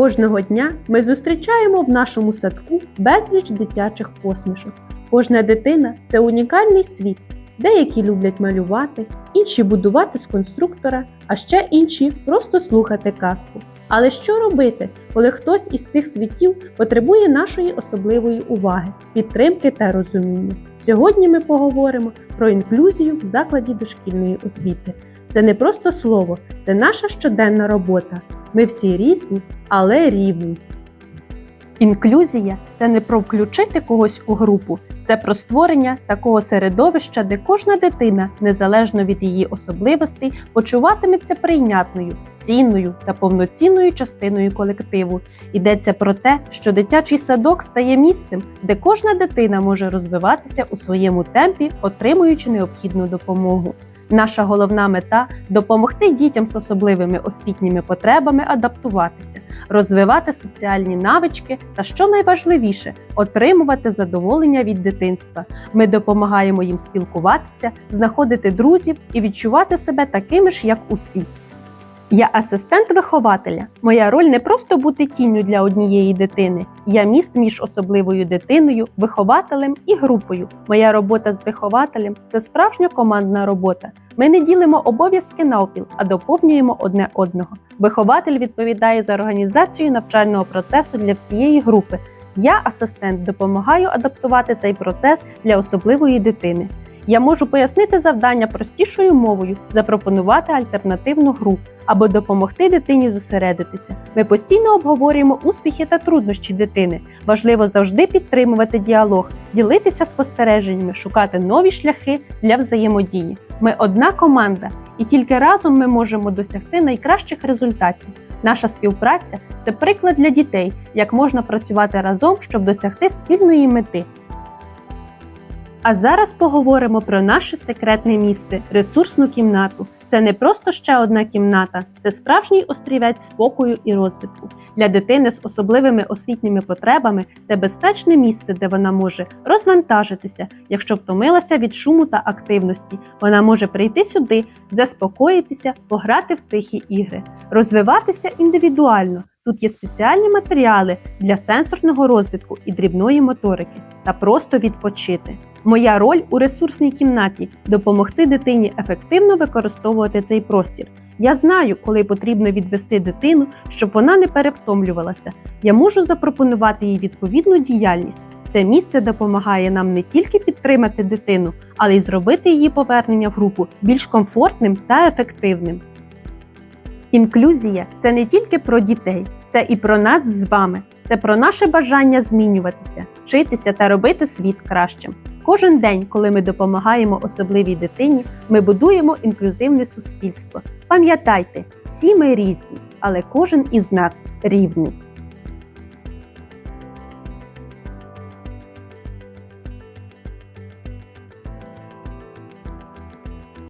Кожного дня ми зустрічаємо в нашому садку безліч дитячих посмішок. Кожна дитина це унікальний світ. Деякі люблять малювати, інші будувати з конструктора, а ще інші просто слухати казку. Але що робити, коли хтось із цих світів потребує нашої особливої уваги, підтримки та розуміння? Сьогодні ми поговоримо про інклюзію в закладі дошкільної освіти. Це не просто слово, це наша щоденна робота. Ми всі різні, але рівні. Інклюзія це не про включити когось у групу, це про створення такого середовища, де кожна дитина, незалежно від її особливостей, почуватиметься прийнятною, цінною та повноцінною частиною колективу. Йдеться про те, що дитячий садок стає місцем, де кожна дитина може розвиватися у своєму темпі, отримуючи необхідну допомогу. Наша головна мета допомогти дітям з особливими освітніми потребами адаптуватися, розвивати соціальні навички та, що найважливіше, отримувати задоволення від дитинства. Ми допомагаємо їм спілкуватися, знаходити друзів і відчувати себе такими ж, як усі. Я асистент вихователя. Моя роль не просто бути тінню для однієї дитини. Я міст між особливою дитиною, вихователем і групою. Моя робота з вихователем це справжня командна робота. Ми не ділимо обов'язки навпіл, а доповнюємо одне одного. Вихователь відповідає за організацію навчального процесу для всієї групи. Я, асистент, допомагаю адаптувати цей процес для особливої дитини. Я можу пояснити завдання простішою мовою, запропонувати альтернативну гру або допомогти дитині зосередитися. Ми постійно обговорюємо успіхи та труднощі дитини. Важливо завжди підтримувати діалог, ділитися спостереженнями, шукати нові шляхи для взаємодії. Ми одна команда, і тільки разом ми можемо досягти найкращих результатів. Наша співпраця це приклад для дітей, як можна працювати разом, щоб досягти спільної мети. А зараз поговоримо про наше секретне місце ресурсну кімнату. Це не просто ще одна кімната, це справжній острівець спокою і розвитку. Для дитини з особливими освітніми потребами це безпечне місце, де вона може розвантажитися, якщо втомилася від шуму та активності. Вона може прийти сюди, заспокоїтися, пограти в тихі ігри, розвиватися індивідуально. Тут є спеціальні матеріали для сенсорного розвитку і дрібної моторики та просто відпочити. Моя роль у ресурсній кімнаті допомогти дитині ефективно використовувати цей простір. Я знаю, коли потрібно відвести дитину, щоб вона не перевтомлювалася. Я можу запропонувати їй відповідну діяльність. Це місце допомагає нам не тільки підтримати дитину, але й зробити її повернення в групу більш комфортним та ефективним. Інклюзія це не тільки про дітей, це і про нас з вами. Це про наше бажання змінюватися, вчитися та робити світ кращим. Кожен день, коли ми допомагаємо особливій дитині, ми будуємо інклюзивне суспільство. Пам'ятайте, всі ми різні, але кожен із нас рівний.